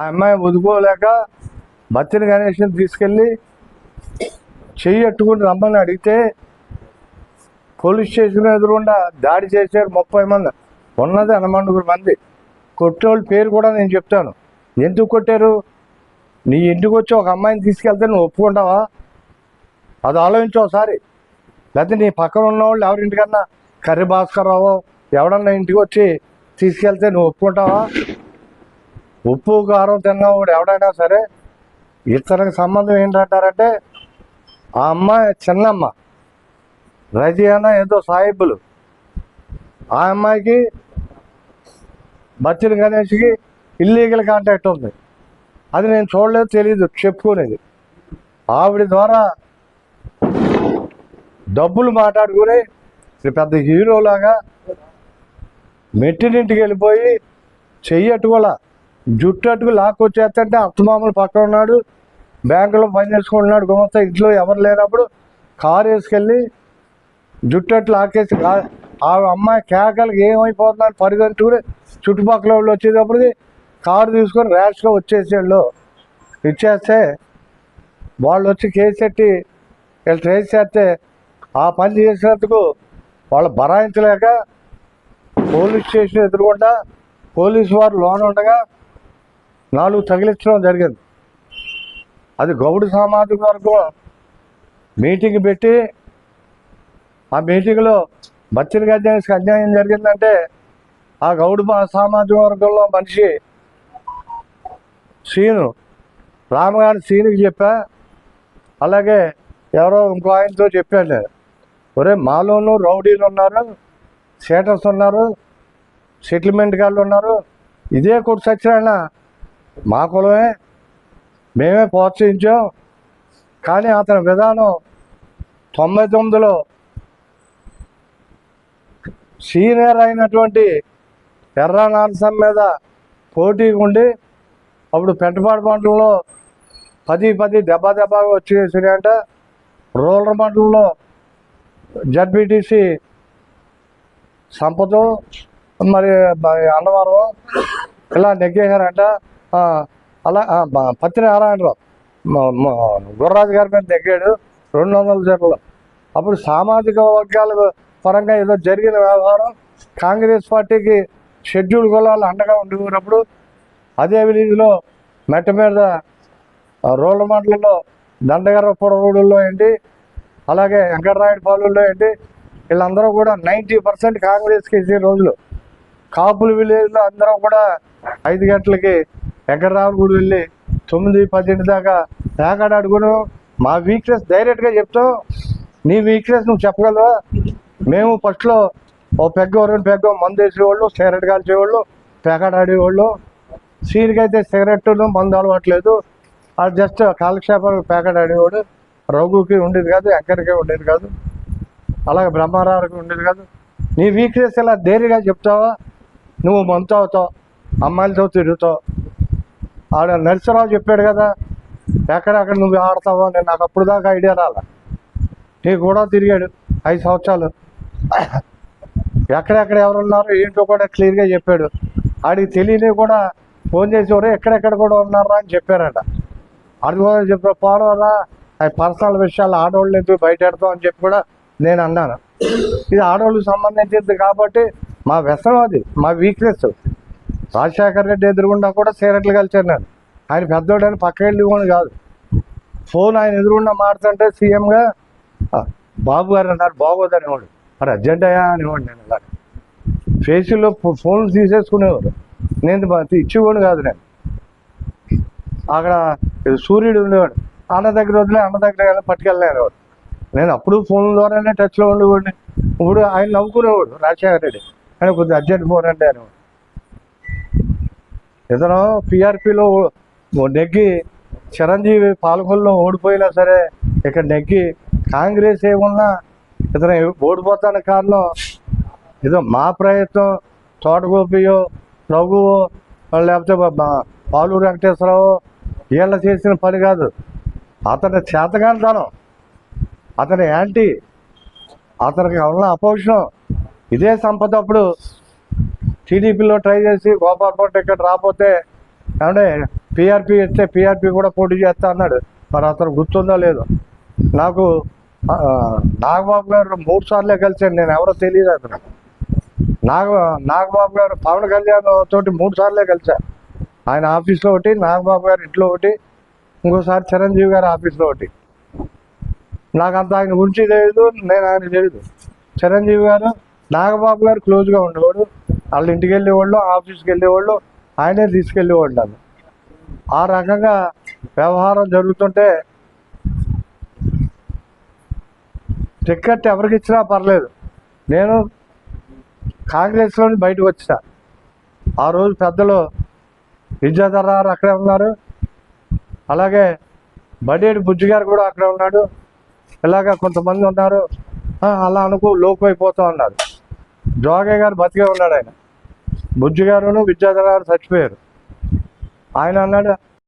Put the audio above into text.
ఆ అమ్మాయి వదుకోలేక బచ్చని గణేష్ని తీసుకెళ్ళి చెయ్యి అట్టుకుని రమ్మని అడిగితే పోలీస్ స్టేషన్ ఎదురుగుండా దాడి చేశారు ముప్పై మంది. ఉన్నది ఎనమండుగురు మంది. కొట్టేవాళ్ళ పేరు కూడా నేను చెప్తాను. ఎందుకు కొట్టారు? నీ ఇంటికి వచ్చి ఒక అమ్మాయిని తీసుకెళ్తే నువ్వు ఒప్పుకుంటావా? అది ఆలోచించు ఒకసారి. లేకపోతే నీ పక్కన ఉన్నవాళ్ళు ఎవరింటికన్నా కర్రీ భాస్కర్రావు ఎవడన్నా ఇంటికి వచ్చి తీసుకెళ్తే నువ్వు ఒప్పుకుంటావా? ఉప్పు కారం తిన్నవాడు ఎవడైనా సరే ఇతనికి సంబంధం ఏంటంటారంటే ఆ అమ్మాయి చిన్నమ్మ రజియానా ఏదో సాహిబులు. ఆ అమ్మాయికి బచ్చన్ గణేష్కి ఇల్లీగల్ కాంటాక్ట్ ఉంది. అది నేను చూడలేదు తెలియదు చెప్పుకునేది ఆవిడ ద్వారా డబ్బులు మాట్లాడుకుని పెద్ద హీరోలాగా మెట్టినింటికి వెళ్ళిపోయి చెయ్యట్టుకోలే జుట్టు అట్టుకు లాక్కొచ్చేస్తుంటే అత్తమామలు పక్కన ఉన్నాడు. బ్యాంకులో పని చేసుకుంటున్నాడు. గుమస్తా ఇంట్లో ఎవరు లేనప్పుడు కారు వేసుకెళ్ళి జుట్టు అట్టు ఆ అమ్మాయి కేకలకి ఏమైపోతుందని పరిగెత్తుకుని చుట్టుపక్కల వాళ్ళు వచ్చేటప్పటికి కారు తీసుకొని ర్యాష్గా వచ్చేసేళ్ళు ఇచ్చేస్తే వాళ్ళు వచ్చి కేసు ఎట్టి వీళ్ళు ట్రేస్ చేస్తే ఆ పని చేసినందుకు వాళ్ళు బరాయించలేక పోలీస్ స్టేషన్ ఎదురుకుండా పోలీసు వారు లోన్ ఉండగా నాలుగు తగిలించడం జరిగింది. అది గౌడు సామాజిక వర్గం మీటింగ్ పెట్టి ఆ మీటింగ్లో బచ్చన్ గజానికి అన్యాయం జరిగిందంటే ఆ గౌడు సామాజిక వర్గంలో మనిషి సీను రామగారి సీనుకి చెప్పా. అలాగే ఎవరో ఇంకో ఆయనతో చెప్పాను. నేను ఒరే మాలోనూ రౌడీలు ఉన్నారు సేటర్స్ ఉన్నారు సెటిల్మెంట్ గాళ్ళు ఉన్నారు. ఇదే కొట్టు సత్యనారాయణ మా కులమే. మేమే ప్రోత్సహించాం. కానీ అతని విధానం తొంభై తొమ్మిదిలో సీనియర్ అయినటువంటి ఎర్ర నారసం మీద పోటీ ఉండి అప్పుడు పెట్టుబడి మండలంలో పది పది దెబ్బ దెబ్బగా వచ్చేసినాయంట రూరల్ మండలంలో జడ్బిటిసి సంపద మరి అన్నవరం ఇలా నెగ్గేశారంట. అలా పత్తి నారాయణరావు. గుర్రాజు గారి మీద నెగ్గాడు రెండు వందల జట్లు. అప్పుడు సామాజిక వర్గాల పరంగా ఏదో జరిగిన వ్యవహారం కాంగ్రెస్ పార్టీకి షెడ్యూల్ కులాలు అండగా ఉండేటప్పుడు అదే విలీజ్లో మెట్ట మీద రోడ్ల మండలంలో దండగర పొడవుడులో ఏంటి అలాగే వెంకటరాయుడు పాలెంలో ఏంటి వీళ్ళందరూ కూడా నైంటీ పర్సెంట్ కాంగ్రెస్కి ఇచ్చే రోజులు. కాపుల విలేజ్లో అందరూ కూడా ఐదు గంటలకి వెంకటరావు గుడి వెళ్ళి తొమ్మిది పద్దెనిమిది దాకా పేకాడ అడుగును. మా వీక్నెస్ డైరెక్ట్గా చెప్తావు నీ వీక్నెస్ నువ్వు చెప్పగలవా? మేము ఫస్ట్లో ఓ పెగ్గ రెండు పెగ్గ మందు వేసేవాళ్ళు సిగరెట్ కాల్చేవాళ్ళు పేకాడ ఆడేవాళ్ళు. సీన్కి అయితే సిగరెట్ మందు అలవాట్లేదు. అది జస్ట్ కాలక్షేపానికి ప్యాకెట్ ఆడేవాడు. రఘుకి ఉండేది కాదు ఎక్కడికే ఉండేది కాదు. అలాగే బ్రహ్మారావుకి ఉండేది కాదు. నీ వీక్నెస్ ఇలా ధైర్యంగా చెప్తావా? నువ్వు మంతు అవుతావు అమ్మాయిలతో తిరుగుతావు ఆడ నరసరావు చెప్పాడు కదా ఎక్కడెక్కడ నువ్వు ఆడతావో నేను నాకు అప్పుడు దాకా ఐడియా రాలే. నీ కూడా తిరిగాడు ఐదు సంవత్సరాలు. ఎక్కడెక్కడ ఎవరున్నారో ఏంటో కూడా క్లియర్గా చెప్పాడు. ఆడికి తెలియని కూడా ఫోన్ చేసేవారు ఎక్కడెక్కడ కూడా ఉన్నారా అని చెప్పారట. అది కూడా చెప్పారు పోనవరా అవి పర్సనల్ విషయాలు ఆడవాళ్ళు ఎందుకు బయట పెడతాం అని చెప్పి కూడా నేను అన్నాను. ఇది ఆడవాళ్ళకి సంబంధించింది కాబట్టి మా వ్యసనం అది మా వీక్నెస్ రాజశేఖర్ రెడ్డి ఎదురుగుండా కూడా సిగరెట్లు కలిసాను నేను ఆయన పెద్దోడని పక్క వెళ్ళి కాదు. ఫోన్ ఆయన ఎదురుగుండా మాడుతుంటే సీఎంగా బాబు గారు అన్నారు బాగోదు అనేవాడు. మరి అర్జెంట్ అయ్యా అనేవాడు నేను ఇలా ఫేసుల్లో ఫోన్ తీసేసుకునేవారు నేను బ- ఇచ్చేవాడు కాదు నేను. అక్కడ సూర్యుడు ఉండేవాడు. అన్న దగ్గర వదిలే అన్న దగ్గర కానీ పట్టుకెళ్ళలేవాడు నేను అప్పుడు ఫోన్ ద్వారానే టచ్లో ఉండేవాడిని. ఇప్పుడు ఆయన నవ్వుకునేవాడు రాజశేఖర రెడ్డి ఆయన కొద్దిగా అర్జెంట్ ఫోన్ అంటే అనేవాడు. ఇతను పిఆర్పిలో నెగ్గి చిరంజీవి పాలకొల్లో ఓడిపోయినా సరే ఇక్కడ నెగ్గి కాంగ్రెస్ ఏమున్నా ఇతను ఓడిపోతాన కారణం ఏదో మా ప్రయత్నం తోటగోపియో రఘువో లేకపోతే పాలూరు వెంకటేశ్వరరావు వీళ్ళ చేసిన పని కాదు. అతని చేతగానితనం అతని యాంటీ అతనికి ఉన్న అపోషణం ఇదే సంపద అప్పుడు టీడీపీలో ట్రై చేసి గోపాలపట్నం ఇక్కడ రాకపోతే ఏమంటే పీఆర్పీ ఇస్తే పీఆర్పీ కూడా పోటీ చేస్తా అన్నాడు. మరి అతను గుర్తుందో లేదో. నాకు నాగబాబు గారు మూడు సార్లే కలిసాను నేను ఎవరో తెలియదు అతను. నాగ నాగబాబు గారు పవన్ కళ్యాణ్ తోటి మూడు సార్లే కలిసా ఆయన ఆఫీస్లో ఒకటి నాగబాబు గారు ఇంట్లో ఒకటి ఇంకోసారి చిరంజీవి గారి ఆఫీస్లో ఒకటి. నాకు అంత ఆయన గురించి తెలియదు నేను ఆయన తెలియదు చిరంజీవి గారు నాగబాబు గారు క్లోజ్గా ఉండేవాడు. వాళ్ళ ఇంటికి వెళ్ళేవాళ్ళు ఆఫీస్కి వెళ్ళేవాళ్ళు ఆయనే తీసుకెళ్ళేవాళ్ళు నన్ను. ఆ రకంగా వ్యవహారం జరుగుతుంటే టికెట్ ఎవరికి ఇచ్చినా పర్లేదు. నేను కాంగ్రెస్లోని బయటకు వచ్చిన. ఆ రోజు పెద్దలు విద్యాధరారు అక్కడే ఉన్నారు. అలాగే బడేటి బుజ్జి గారు కూడా అక్కడే ఉన్నాడు. ఇలాగ కొంతమంది ఉన్నారు. అలా అనుకో లోపు అయిపోతా ఉన్నారు. జోగయ్య గారు బతికే ఉన్నాడు ఆయన. బుజ్జిగారును విద్యాధర గారు చచ్చిపోయారు. ఆయన అన్నాడు